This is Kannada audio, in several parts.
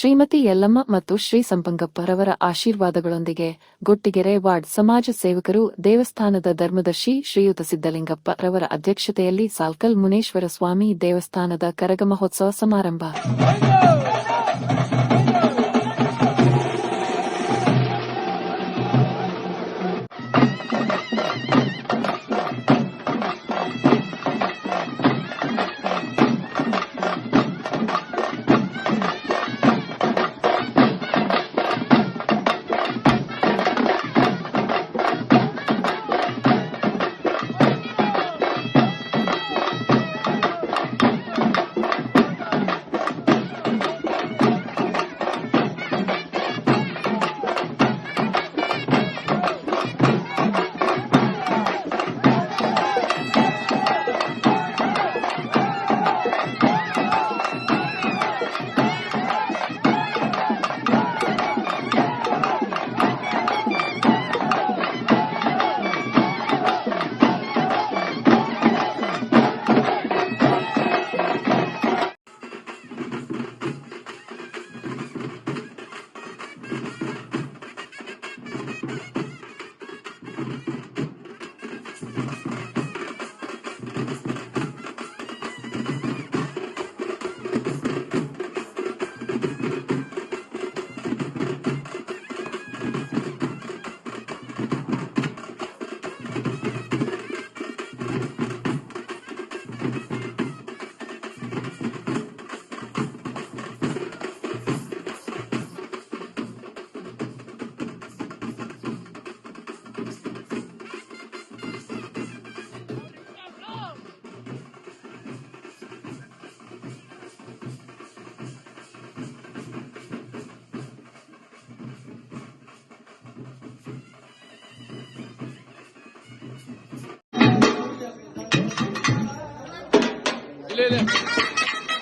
ಶ್ರೀಮತಿ ಯಲ್ಲಮ್ಮ ಮತ್ತು ಶ್ರೀ ಸಂಪಂಗಪ್ಪರವರ ಆಶೀರ್ವಾದಗಳೊಂದಿಗೆ ಗೊಟ್ಟಿಗೆರೆ ವಾರ್ಡ್ ಸಮಾಜ ಸೇವಕರು ದೇವಸ್ಥಾನದ ಧರ್ಮದರ್ಶಿ ಶ್ರೀಯುತ ಸಿದ್ದಲಿಂಗಪ್ಪ ರವರ ಅಧ್ಯಕ್ಷತೆಯಲ್ಲಿ ಸಾಲ್ಕಲ್ ಮುನೇಶ್ವರ ಸ್ವಾಮಿ ದೇವಸ್ಥಾನದ ಕರಗ ಮಹೋತ್ಸವ ಸಮಾರಂಭ. うん。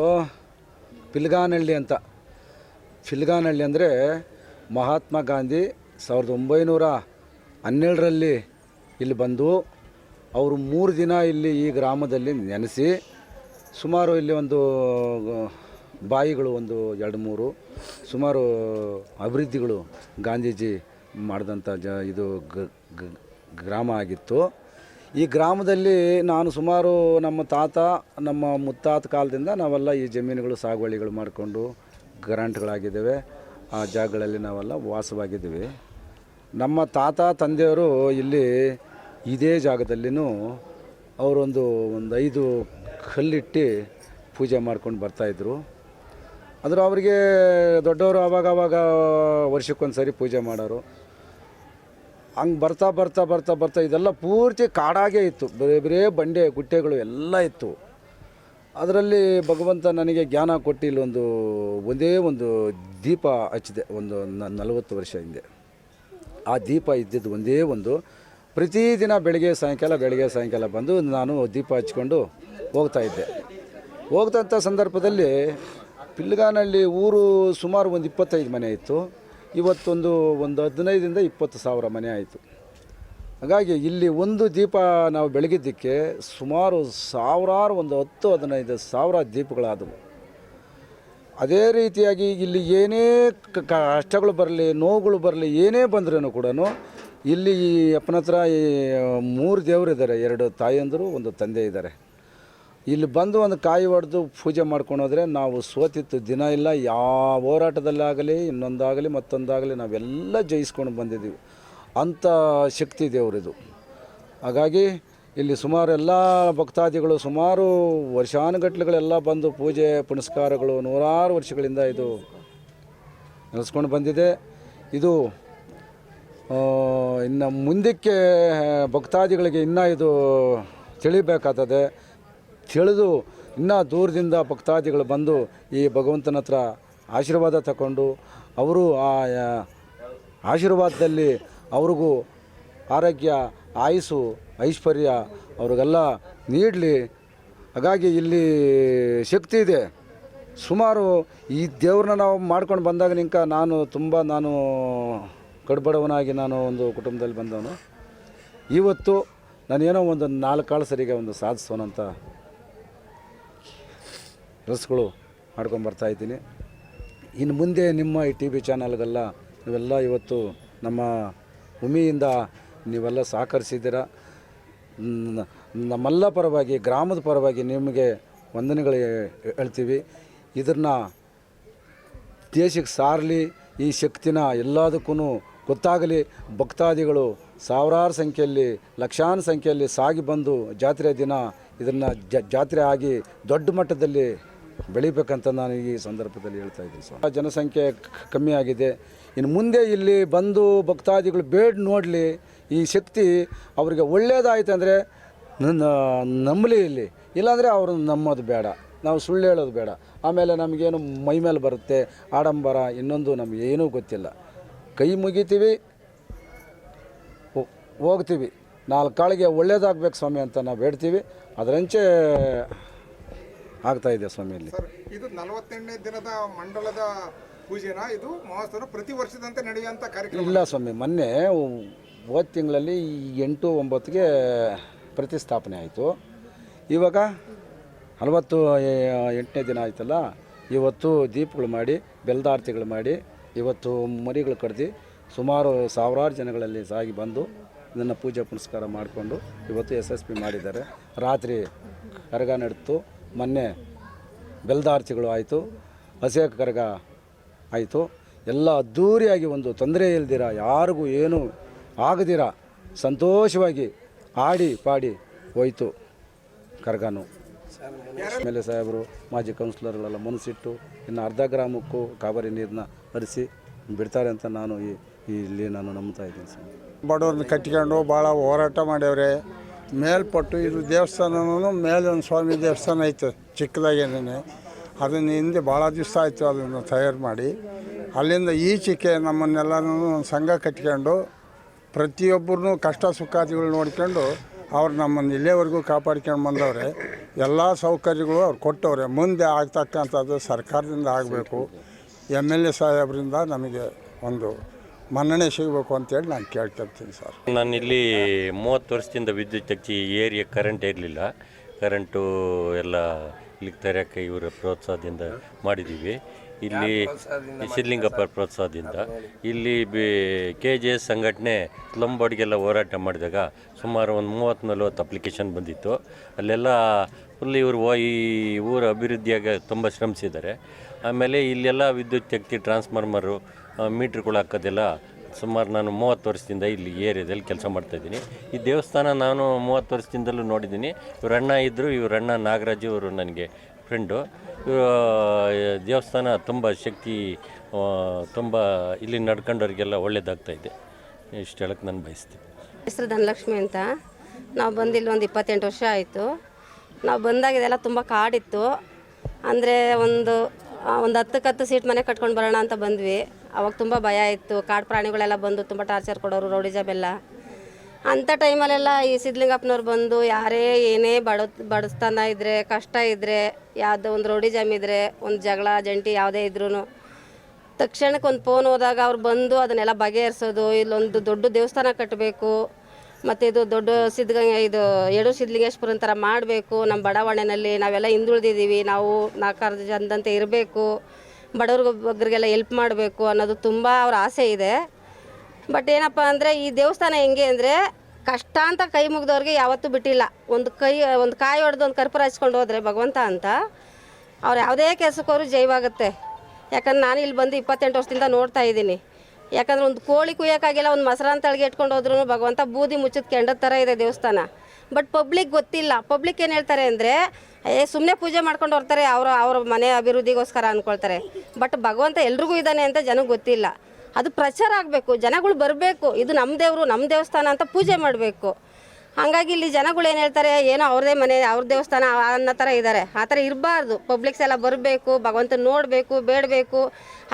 ಓ ಪಿಲ್ಗಾನಹಳ್ಳಿ ಅಂತ. ಪಿಲ್ಗಾನಹಳ್ಳಿ ಅಂದರೆ ಮಹಾತ್ಮ ಗಾಂಧಿ ಸಾವಿರದ ಒಂಬೈನೂರ ಹನ್ನೆರಡರಲ್ಲಿ ಇಲ್ಲಿ ಬಂದು ಅವರು ಮೂರು ದಿನ ಇಲ್ಲಿ ಈ ಗ್ರಾಮದಲ್ಲಿ ನೆನೆಸಿ ಸುಮಾರು ಇಲ್ಲಿ ಒಂದು ಬಾಯಿಗಳು ಒಂದು ಎರಡು ಮೂರು, ಸುಮಾರು ಅಭಿವೃದ್ಧಿಗಳು ಗಾಂಧೀಜಿ ಮಾಡಿದಂಥ ಜ ಇದು ಗ್ರಾಮ ಆಗಿತ್ತು. ಈ ಗ್ರಾಮದಲ್ಲಿ ನಾನು ಸುಮಾರು ನಮ್ಮ ತಾತ, ನಮ್ಮ ಮುತ್ತಾತ ಕಾಲದಿಂದ ನಾವೆಲ್ಲ ಈ ಜಮೀನುಗಳು, ಸಾಗುವಳಿಗಳು ಮಾಡಿಕೊಂಡು ಗ್ರಾಂಟ್ಗಳಾಗಿದ್ದೇವೆ. ಆ ಜಾಗಗಳಲ್ಲಿ ನಾವೆಲ್ಲ ವಾಸವಾಗಿದ್ದೀವಿ. ನಮ್ಮ ತಾತ, ತಂದೆಯವರು ಇಲ್ಲಿ ಇದೇ ಜಾಗದಲ್ಲಿನೂ ಅವರೊಂದು ಒಂದು ಐದು ಕಲ್ಲಿಟ್ಟು ಪೂಜೆ ಮಾಡ್ಕೊಂಡು ಬರ್ತಾಯಿದ್ರು ಆದರೂ ಅವರಿಗೆ ದೊಡ್ಡವರು ಆವಾಗ ಆವಾಗ ವರ್ಷಕ್ಕೊಂದು ಸರಿ ಪೂಜೆ ಮಾಡೋರು. ಹಂಗೆ ಬರ್ತಾ ಬರ್ತಾ ಬರ್ತಾ ಬರ್ತಾ ಇದೆಲ್ಲ ಪೂರ್ತಿ ಕಾಡಾಗೇ ಇತ್ತು. ಬರೇ ಬರೇ ಬಂಡೆ ಗುಟ್ಟೆಗಳು ಎಲ್ಲ ಇತ್ತು. ಅದರಲ್ಲಿ ಭಗವಂತ ನನಗೆ ಜ್ಞಾನ ಕೊಟ್ಟು ಇಲ್ಲೊಂದು ಒಂದೇ, ಒಂದು ದೀಪ ಹಚ್ಚಿದೆ. ಒಂದು ನಲವತ್ತು ವರ್ಷ ಹಿಂದೆ. ಆ ದೀಪ ಇದ್ದಿದ್ದು ಒಂದೇ ಒಂದು, ಪ್ರತಿದಿನ ಬೆಳಗ್ಗೆ ಸಾಯಂಕಾಲ ಬೆಳಗ್ಗೆ ಸಾಯಂಕಾಲ ಬಂದು ನಾನು ದೀಪ ಹಚ್ಕೊಂಡು ಹೋಗ್ತಾ ಇದ್ದೆ. ಹೋಗ್ತಂಥ ಸಂದರ್ಭದಲ್ಲಿ ಪಿಲ್ಗಾನಲ್ಲಿ ಊರು ಸುಮಾರು ಒಂದು ಇಪ್ಪತ್ತೈದು ಮನೆ ಇತ್ತು. ಇವತ್ತೊಂದು ಒಂದು ಹದಿನೈದರಿಂದ ಇಪ್ಪತ್ತು ಸಾವಿರ ಮನೆ ಆಯಿತು. ಹಾಗಾಗಿ ಇಲ್ಲಿ ಒಂದು ದೀಪ ನಾವು ಬೆಳಗಿದ್ದಕ್ಕೆ ಸುಮಾರು ಸಾವಿರಾರು ಒಂದು ಹತ್ತು ಹದಿನೈದು ಸಾವಿರ ದೀಪಗಳಾದವು. ಅದೇ ರೀತಿಯಾಗಿ ಇಲ್ಲಿ ಏನೇ ಕಷ್ಟಗಳು ಬರಲಿ, ನೋವುಗಳು ಬರಲಿ, ಏನೇ ಬಂದ್ರೂ ಕೂಡ ಇಲ್ಲಿ ಈ ಅಪ್ಪನ ಹತ್ರ ಈ ಮೂರು ದೇವರಿದ್ದಾರೆ. ಎರಡು ತಾಯಿಯಂದರು ಒಂದು ತಂದೆ ಇದ್ದಾರೆ. ಇಲ್ಲಿ ಬಂದು ಒಂದು ಕಾಯಿ ಹೊಡೆದು ಪೂಜೆ ಮಾಡ್ಕೊಂಡು ಹೋದರೆ ನಾವು ಸೋತಿತ್ತು ದಿನ ಇಲ್ಲ, ಯಾವ ಹೋರಾಟದಲ್ಲಾಗಲಿ ಇನ್ನೊಂದಾಗಲಿ, ಮತ್ತೊಂದಾಗಲಿ ನಾವೆಲ್ಲ ಜಯಿಸ್ಕೊಂಡು ಬಂದಿದ್ದೀವಿ. ಅಂಥ ಶಕ್ತಿ ದೇವರಿದು. ಹಾಗಾಗಿ ಇಲ್ಲಿ ಸುಮಾರು ಎಲ್ಲ ಭಕ್ತಾದಿಗಳು, ಸುಮಾರು ವರ್ಷಾನುಗಟ್ಲೆಗಳೆಲ್ಲ ಬಂದು ಪೂಜೆ, ಪುನಸ್ಕಾರಗಳು ನೂರಾರು ವರ್ಷಗಳಿಂದ ಇದು ನೆಲೆಸ್ಕೊಂಡು ಬಂದಿದೆ. ಇದು ಇನ್ನು ಮುಂದಕ್ಕೆ ಭಕ್ತಾದಿಗಳಿಗೆ ಇನ್ನೂ ಇದು ತಿಳಿಬೇಕಾಗ್ತದೆ. ತಿಳಿದು ಇನ್ನೂ ದೂರದಿಂದ ಭಕ್ತಾದಿಗಳು ಬಂದು ಈ ಭಗವಂತನ ಹತ್ರ ಆಶೀರ್ವಾದ ತಗೊಂಡು ಅವರು ಆ ಆಶೀರ್ವಾದದಲ್ಲಿ ಅವ್ರಿಗೂ ಆರೋಗ್ಯ, ಆಯಸ್ಸು, ಐಶ್ವರ್ಯ ಅವ್ರಿಗೆಲ್ಲ ನೀಡಲಿ. ಹಾಗಾಗಿ ಇಲ್ಲಿ ಶಕ್ತಿ ಇದೆ. ಸುಮಾರು ಈ ದೇವ್ರನ್ನ ನಾವು ಮಾಡ್ಕೊಂಡು ಬಂದಾಗ ನಿಂಕ ನಾನು ತುಂಬ ನಾನು ಕಡ್ಬಡವನಾಗಿ ನಾನು ಒಂದು ಕುಟುಂಬದಲ್ಲಿ ಬಂದವನು. ಇವತ್ತು ನಾನೇನೋ ಒಂದು ನಾಲ್ಕು ಕಾಳು ಸರಿಗೆ ಒಂದು ಸಾಧಿಸೋನಂತ ಕೆಲಸಗಳು ಮಾಡ್ಕೊಂಡು ಬರ್ತಾ ಇದ್ದೀನಿ. ಇನ್ನು ಮುಂದೆ ನಿಮ್ಮ ಈ ಟಿ ವಿ ಚಾನಲ್ಗೆಲ್ಲ ನೀವೆಲ್ಲ ಇವತ್ತು ನಮ್ಮ ಭೂಮಿಯಿಂದ ನೀವೆಲ್ಲ ಸಹಕರಿಸಿದ್ದೀರ? ನಮ್ಮೆಲ್ಲ ಪರವಾಗಿ, ಗ್ರಾಮದ ಪರವಾಗಿ ನಿಮಗೆ ವಂದನೆಗಳು ಹೇಳ್ತೀವಿ. ಇದನ್ನು ದೇಶಕ್ಕೆ ಸಾರಲಿ, ಈ ಶಕ್ತಿನ ಎಲ್ಲದಕ್ಕೂ ಗೊತ್ತಾಗಲಿ. ಭಕ್ತಾದಿಗಳು ಸಾವಿರಾರು ಸಂಖ್ಯೆಯಲ್ಲಿ, ಲಕ್ಷಾನು ಸಂಖ್ಯೆಯಲ್ಲಿ ಸಾಗಿ ಬಂದು ಜಾತ್ರೆಯ ದಿನ ಇದನ್ನು ಜಾತ್ರೆ ಆಗಿ ದೊಡ್ಡ ಮಟ್ಟದಲ್ಲಿ ಬೆಳಿಬೇಕಂತ ನಾನು ಈ ಸಂದರ್ಭದಲ್ಲಿ ಹೇಳ್ತಾ ಇದ್ದೀನಿ ಸರ್ ಜನಸಂಖ್ಯೆ ಕಮ್ಮಿ ಆಗಿದೆ. ಇನ್ನು ಮುಂದೆ ಇಲ್ಲಿ ಬಂದು ಭಕ್ತಾದಿಗಳು ಬೇಡ ನೋಡಲಿ, ಈ ಶಕ್ತಿ ಅವರಿಗೆ ಒಳ್ಳೇದಾಯ್ತು ಅಂದರೆ ನಂಬಲಿ ಇಲ್ಲಿ. ಇಲ್ಲಾಂದರೆ ಅವರು ನಮ್ಮದು ಬೇಡ. ನಾವು ಸುಳ್ಳು ಹೇಳೋದು ಬೇಡ. ಆಮೇಲೆ ನಮಗೇನು ಮೈ ಮೇಲೆ ಬರುತ್ತೆ, ಆಡಂಬರ ಇನ್ನೊಂದು ನಮಗೆ ಏನೂ ಗೊತ್ತಿಲ್ಲ. ಕೈ ಮುಗಿತೀವಿ ಹೋಗ್ತೀವಿ. ನಾಲ್ಕು ಕಾಳಿಗೆ ಒಳ್ಳೇದಾಗಬೇಕು ಸ್ವಾಮಿ ಅಂತ ನಾವು ಬೇಡ್ತೀವಿ ಅದರಂಚೆ ಆಗ್ತಾ ಇದೆ ಸ್ವಾಮಿ ಇಲ್ಲಿ ಸರ್ ಇದು ನಲವತ್ತೆಂಟನೇ ದಿನದ ಮಂಡಲದ ಪೂಜೆನ? ಇದು ಮಹೋತ್ಸವ ಪ್ರತಿ ವರ್ಷದಂತೆ ನಡೆಯುವಂಥ ಕಾರ್ಯಕ್ರಮ? ಇಲ್ಲ ಸ್ವಾಮಿ ಮೊನ್ನೆ ಹೋದ ತಿಂಗಳಲ್ಲಿ ಎಂಟು ಒಂಬತ್ತಿಗೆ ಪ್ರತಿಸ್ಥಾಪನೆ ಆಯಿತು. ಇವಾಗ ನಲವತ್ತು ಎಂಟನೇ ದಿನ ಆಯ್ತಲ್ಲ ಇವತ್ತು ದೀಪಗಳು ಮಾಡಿ ಬೆಲ್ದಾರ್ತಿಗಳು ಮಾಡಿ ಇವತ್ತು ಮರಿಗಳು ಕಡ್ದು ಸುಮಾರು ಸಾವಿರಾರು ಜನಗಳಲ್ಲಿ ಸಾಗಿ ಬಂದು ಇದನ್ನು ಪೂಜೆ ಪುನಸ್ಕಾರ ಮಾಡಿಕೊಂಡು ಇವತ್ತು ಯಶಸ್ವಿ ಮಾಡಿದ್ದಾರೆ. ರಾತ್ರಿ ಕರಗ ನಡೆತು ಮೊನ್ನೆ ಬೆಲ್ದಾರ್ತಿಗಳು ಆಯಿತು ಹಸೆ ಕರಗ ಆಯಿತು, ಎಲ್ಲ ಅದ್ಧೂರಿಯಾಗಿ ಒಂದು ತೊಂದರೆ ಇಲ್ದಿರ, ಯಾರಿಗೂ ಏನೂ ಆಗದಿರ, ಸಂತೋಷವಾಗಿ ಆಡಿ ಪಾಡಿ ಹೋಯ್ತು ಕರಗನು ಆಮೇಲೆ ಸಾಹೇಬರು, ಮಾಜಿ ಕೌನ್ಸಿಲರ್ಗಳೆಲ್ಲ ಮನಸ್ಸಿಟ್ಟು ಇನ್ನು ಅರ್ಧ ಗ್ರಾಮಕ್ಕೂ ಕಾಬರಿ ನೀರನ್ನ ಹರಿಸಿ ಬಿಡ್ತಾರೆ ಅಂತ ನಾನು ಈ ಇಲ್ಲಿ ನಾನು ನಂಬ್ತಾ ಇದ್ದೀನಿ ಸರ್. ಬಡವ್ರನ್ನ ಕಟ್ಟಿಕೊಂಡು ಭಾಳ ಹೋರಾಟ ಮಾಡ್ಯವ್ರೆ. ಮೇಲ್ಪಟ್ಟು ಇದು ದೇವಸ್ಥಾನನೂ ಮೇಲೆ ಒಂದು ಸ್ವಾಮಿ ದೇವಸ್ಥಾನ ಐತೆ ಚಿಕ್ಕದಾಗೇನೆ ಅದನ್ನು ಹಿಂದೆ ಭಾಳ ದಿವಸ ಆಯಿತು ಅದನ್ನು ತಯಾರು ಮಾಡಿ. ಅಲ್ಲಿಂದ ಈಚೆಗೆ ನಮ್ಮನ್ನೆಲ್ಲನೂ ಒಂದು ಸಂಘ ಕಟ್ಕೊಂಡು ಪ್ರತಿಯೊಬ್ಬರನ್ನೂ ಕಷ್ಟ ಸುಖಾದಿಗಳು ನೋಡ್ಕೊಂಡು ಅವ್ರು ನಮ್ಮನ್ನು ಇಲ್ಲಿಯವರೆಗೂ ಕಾಪಾಡ್ಕೊಂಡು ಬಂದವ್ರೆ. ಎಲ್ಲ ಸೌಕರ್ಯಗಳು ಅವ್ರು ಕೊಟ್ಟವ್ರೆ. ಮುಂದೆ ಆಗ್ತಕ್ಕಂಥದ್ದು ಸರ್ಕಾರದಿಂದ ಆಗಬೇಕು. ಎಂ ಎಲ್ ಎ ಸಾಹೇಬರಿಂದ ನಮಗೆ ಒಂದು ಮನ್ನಣೆ ಸಿಗಬೇಕು ಅಂತೇಳಿ ನಾನು ಕೇಳ್ತಿರ್ತೀನಿ ಸರ್. ನಾನು ಇಲ್ಲಿ ಮೂವತ್ತು ವರ್ಷದಿಂದ ವಿದ್ಯುತ್ ಹಚ್ಚಿ ಏರಿಯಾ ಕರೆಂಟ್ ಇರಲಿಲ್ಲ. ಕರೆಂಟು ಎಲ್ಲ ಇಲ್ಲಿಗೆ ತರೋಕ್ಕೆ ಇವರ ಪ್ರೋತ್ಸಾಹದಿಂದ ಮಾಡಿದ್ದೀವಿ ಇಲ್ಲಿ ಸಿದ್ಲಿಂಗಪ್ಪ ಪ್ರೋತ್ಸಾಹದಿಂದ ಇಲ್ಲಿ ಬಿ ಕೆ ಜೆ ಎಸ್ ಸಂಘಟನೆ ಸ್ಲಮ್ ಹೋರಾಟ ಮಾಡಿದಾಗ ಸುಮಾರು ಒಂದು ಮೂವತ್ತು ನಲ್ವತ್ತು ಅಪ್ಲಿಕೇಶನ್ ಬಂದಿತ್ತು. ಅಲ್ಲೆಲ್ಲ ಫುಲ್ ಇವರು ಈ ಊರ ಅಭಿವೃದ್ಧಿಯಾಗ ತುಂಬ ಶ್ರಮಿಸಿದ್ದಾರೆ. ಆಮೇಲೆ ಇಲ್ಲೆಲ್ಲ ವಿದ್ಯುತ್ ಶಕ್ತಿ ಟ್ರಾನ್ಸ್ಫಾರ್ಮರು ಮೀಟ್ರ್ಗಳು ಹಾಕೋದೆಲ್ಲ ಸುಮಾರು ನಾನು ಮೂವತ್ತು ವರ್ಷದಿಂದ ಇಲ್ಲಿ ಏರಿಯಾದಲ್ಲಿ ಕೆಲಸ ಮಾಡ್ತಾಯಿದ್ದೀನಿ ಈ ದೇವಸ್ಥಾನ ನಾನು ಮೂವತ್ತು ವರ್ಷದಿಂದಲೂ ನೋಡಿದ್ದೀನಿ. ಇವರಣ್ಣ ಇದ್ದರು ಇವ್ರ ಅಣ್ಣ ನಾಗರಾಜು ಇವರು ನನಗೆ ಫ್ರೆಂಡು ಇವರು ದೇವಸ್ಥಾನ ತುಂಬ ಶಕ್ತಿ ತುಂಬ ಇಲ್ಲಿ ನಡ್ಕೊಂಡವ್ರಿಗೆಲ್ಲ ಒಳ್ಳೇದಾಗ್ತಾ ಇದೆ. ಇಷ್ಟು ಹೇಳಕ್ಕೆ ನಾನು ಬಯಸ್ತೀನಿ. ಹೆಸರು ಧನಲಕ್ಷ್ಮಿ ಅಂತ. ನಾವು ಬಂದಿಲ್ಲಿ ಒಂದು ಇಪ್ಪತ್ತೆಂಟು ವರ್ಷ ಆಯಿತು. ನಾವು ಬಂದಾಗ ಇದೆಲ್ಲ ತುಂಬ ಕಾಡಿತ್ತು. ಅಂದರೆ ಒಂದು ಒಂದು ಹತ್ತು ಸೀಟ್ ಮನೆ ಕಟ್ಕೊಂಡು ಬರೋಣ ಅಂತ ಬಂದ್ವಿ. ಅವಾಗ ತುಂಬ ಭಯ ಇತ್ತು. ಕಾಡು ಪ್ರಾಣಿಗಳೆಲ್ಲ ಬಂದು ತುಂಬ ಟಾರ್ಚರ್ ಕೊಡೋರು, ರೌಡಿ ಜಾಬೆಲ್ಲ ಅಂಥ ಟೈಮಲ್ಲೆಲ್ಲ ಈ ಸಿದ್ಲಿಂಗಪ್ಪನವ್ರು ಬಂದು ಯಾರೇ ಏನೇ ಬಡ, ಬಡಸ್ತಾನ ಇದ್ದರೆ ಕಷ್ಟ ಇದ್ದರೆ ಯಾವುದೋ ಒಂದು ರೌಡಿ ಜಾಮ್ ಇದ್ದರೆ ಒಂದು ಜಗಳ, ಜಂಟಿ ಯಾವುದೇ ಇದ್ರೂ ತಕ್ಷಣಕ್ಕೆ ಒಂದು ಫೋನ್ ಹೋದಾಗ ಅವ್ರು ಬಂದು ಅದನ್ನೆಲ್ಲ ಬಗೆಹರಿಸೋದು, ಇಲ್ಲೊಂದು ದೊಡ್ಡ ದೇವಸ್ಥಾನ ಕಟ್ಟಬೇಕು ಮತ್ತು ಇದು ದೊಡ್ಡ ಸಿದ್ಧಗಂಗೆ ಇದು ಎಡು ಸಿದ್ಧಲಿಂಗೇಶ್ವರ ಥರ ಮಾಡಬೇಕು ನಮ್ಮ ಬಡಾವಣೆಯಲ್ಲಿ ನಾವೆಲ್ಲ ಹಿಂದುಳಿದಿದ್ದೀವಿ, ನಾವು ನಾಲ್ಕಾರು ಜನದಂತೆ ಇರಬೇಕು ಬಡವ್ರಿಗೆ ಬಗ್ಗರಿಗೆಲ್ಲ ಹೆಲ್ಪ್ ಮಾಡಬೇಕು ಅನ್ನೋದು ತುಂಬ ಅವ್ರ ಆಸೆ ಇದೆ. ಬಟ್ ಏನಪ್ಪ ಅಂದರೆ ಈ ದೇವಸ್ಥಾನ ಹೆಂಗೆ ಅಂದರೆ ಕಷ್ಟ ಅಂತ ಕೈ ಮುಗಿದವ್ರಿಗೆ ಯಾವತ್ತೂ ಬಿಟ್ಟಿಲ್ಲ. ಒಂದು ಕೈ, ಒಂದು ಕಾಯಿ ಹೊಡೆದು ಒಂದು ಕರ್ಪೂರ ಹಚ್ಕೊಂಡು ಹೋದರೆ ಭಗವಂತ ಅಂತ ಅವ್ರು ಯಾವುದೇ ಕೆಲಸಕ್ಕವರು ಜೈವಾಗುತ್ತೆ. ಯಾಕಂದ್ರೆ ನಾನು ಇಲ್ಲಿ ಬಂದು ಇಪ್ಪತ್ತೆಂಟು ವರ್ಷದಿಂದ ನೋಡ್ತಾ ಇದ್ದೀನಿ. ಯಾಕಂದ್ರೆ ಒಂದು ಕೋಳಿ ಕುಯ್ಯೋಕ್ಕಾಗಿಲ್ಲ, ಒಂದು ಮೊಸರನ್ನ ತಳಗೆ ಇಟ್ಕೊಂಡು ಹೋದ್ರೂ ಭಗವಂತ ಬೂದಿ ಮುಚ್ಚಿದ ಕೆಂಡದ ಥರ ಇದೆ ದೇವಸ್ಥಾನ. ಬಟ್ ಪಬ್ಲಿಕ್ ಗೊತ್ತಿಲ್ಲ. ಪಬ್ಲಿಕ್ ಏನು ಹೇಳ್ತಾರೆ ಅಂದರೆ ಏ ಸುಮ್ಮನೆ ಪೂಜೆ ಮಾಡ್ಕೊಂಡು ಹೋಗ್ತಾರೆ ಅವರ ಅವ್ರ ಮನೆ ಅಭಿವೃದ್ಧಿಗೋಸ್ಕರ ಅಂದ್ಕೊಳ್ತಾರೆ ಬಟ್ ಭಗವಂತ ಎಲ್ರಿಗೂ ಇದ್ದಾನೆ ಅಂತ ಜನಕ್ಕೆ ಗೊತ್ತಿಲ್ಲ. ಅದು ಪ್ರಚಾರ ಆಗಬೇಕು, ಜನಗಳು ಬರಬೇಕು, ಇದು ನಮ್ಮ ದೇವರು ನಮ್ಮ ದೇವಸ್ಥಾನ ಅಂತ ಪೂಜೆ ಮಾಡಬೇಕು. ಹಾಗಾಗಿ ಇಲ್ಲಿ ಜನಗಳು ಏನು ಹೇಳ್ತಾರೆ, ಏನೋ ಅವ್ರದೇ ಮನೆ, ಅವ್ರ ದೇವಸ್ಥಾನ ಅನ್ನೋ ಥರ ಇದ್ದಾರೆ ಆ ಥರ ಇರಬಾರ್ದು. ಪಬ್ಲಿಕ್ಸ್ ಎಲ್ಲ ಬರಬೇಕು, ಭಗವಂತನ ನೋಡಬೇಕು, ಬೇಡಬೇಕು,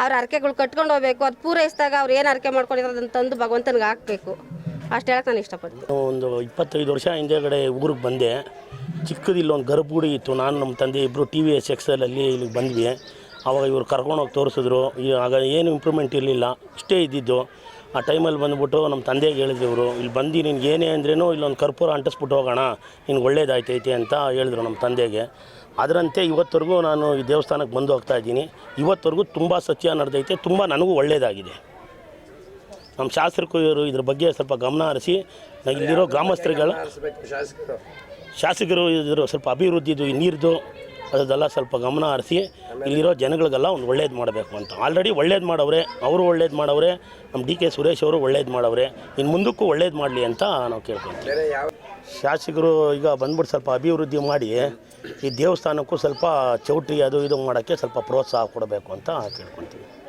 ಅವ್ರ ಹರಕೆಗಳು ಕಟ್ಕೊಂಡು ಹೋಗ್ಬೇಕು, ಅದು ಪೂರೈಸಿದಾಗ ಅವ್ರು ಏನು ಹರಕೆ ಮಾಡ್ಕೊಂಡಿರೋದು ತಂದು ಭಗವಂತನಿಗೆ ಹಾಕಬೇಕು. ಅಷ್ಟು ಹೇಳಕ್ಕೆ ನಾನು ಇಷ್ಟಪಡ್ತೀನಿ. ಒಂದು ಇಪ್ಪತ್ತೈದು ವರ್ಷ ಹಿಂದೆಗಡೆ ಊರಿಗೆ ಬಂದೆ. ಚಿಕ್ಕದಿಲ್ಲ ಒಂದು ಗರ್ಭಗುಡಿ ಇತ್ತು. ನಾನು ನಮ್ಮ ತಂದೆ ಇಬ್ಬರು ಟಿ ವಿ ಎಸ್ ಎಕ್ಸಲಲ್ಲಿ ಇಲ್ಲಿಗೆ ಬಂದ್ವಿ. ಆವಾಗ ಇವರು ಕರ್ಕೊಂಡೋಗಿ ತೋರಿಸಿದ್ರು. ಆಗ ಏನು ಇಂಪ್ರೂವ್ಮೆಂಟ್ ಇರಲಿಲ್ಲ. ಇಷ್ಟೇ ಇದ್ದಿದ್ದು. ಆ ಟೈಮಲ್ಲಿ ಬಂದುಬಿಟ್ಟು ನಮ್ಮ ತಂದೆಗೆ ಹೇಳಿದ್ರು ಇವರು, ಇಲ್ಲಿ ಬಂದು ನಿನ್ಗೆ ಏನೇ ಅಂದ್ರೇನು ಇಲ್ಲೊಂದು ಕರ್ಪೂರ ಅಂಟಿಸ್ಬಿಟ್ಟು ಹೋಗೋಣ. ನಿನ್ಗೆ ಒಳ್ಳೇದಾಯ್ತೈತೆ ಅಂತ ಹೇಳಿದ್ರು ನಮ್ಮ ತಂದೆಗೆ. ಅದರಂತೆ ಇವತ್ತವರೆಗೂ ನಾನು ಈ ದೇವಸ್ಥಾನಕ್ಕೆ ಬಂದು ಹೋಗ್ತಾ ಇದ್ದೀನಿ. ಇವತ್ತವರೆಗೂ ತುಂಬ ಸತ್ಯ ನಡೆದೈತೆ. ತುಂಬ ನನಗೂ ಒಳ್ಳೆಯದಾಗಿದೆ ನಮ್ಮ ಶಾಸಕರು ಇವರು ಇದ್ರ ಬಗ್ಗೆ ಸ್ವಲ್ಪ ಗಮನ ಹರಿಸಿ ಇಲ್ಲಿರೋ ಗ್ರಾಮಸ್ಥರುಗಳ ಶಾಸಕರು ಇದ್ರ ಸ್ವಲ್ಪ ಅಭಿವೃದ್ಧಿದು ಈ ನೀರ್ದು ಅದೆಲ್ಲ ಸ್ವಲ್ಪ ಗಮನ ಹರಿಸಿ ಇಲ್ಲಿರೋ ಜನಗಳಿಗೆಲ್ಲ ಒಂದು ಒಳ್ಳೇದು ಮಾಡಬೇಕು ಅಂತ. ಆಲ್ರೆಡಿ ಒಳ್ಳೇದು ಮಾಡವ್ರೆ ಅವರು ಒಳ್ಳೇದು ಮಾಡವ್ರೆ ನಮ್ಮ ಡಿ ಕೆ ಸುರೇಶ್ ಅವರು ಒಳ್ಳೇದು ಮಾಡವ್ರೆ ಇನ್ನು ಮುಂದಕ್ಕೂ ಒಳ್ಳೇದು ಮಾಡಲಿ ಅಂತ ನಾವು ಕೇಳ್ಕೊತೀವಿ ಶಾಸಕರು ಈಗ ಬಂದ್ಬಿಟ್ಟು ಸ್ವಲ್ಪ ಅಭಿವೃದ್ಧಿ ಮಾಡಿ ಈ ದೇವಸ್ಥಾನಕ್ಕೂ ಸ್ವಲ್ಪ ಚೌಟ್ರಿ ಅದು ಇದು ಮಾಡೋಕ್ಕೆ ಸ್ವಲ್ಪ ಪ್ರೋತ್ಸಾಹ ಕೊಡಬೇಕು ಅಂತ ಕೇಳ್ಕೊತೀವಿ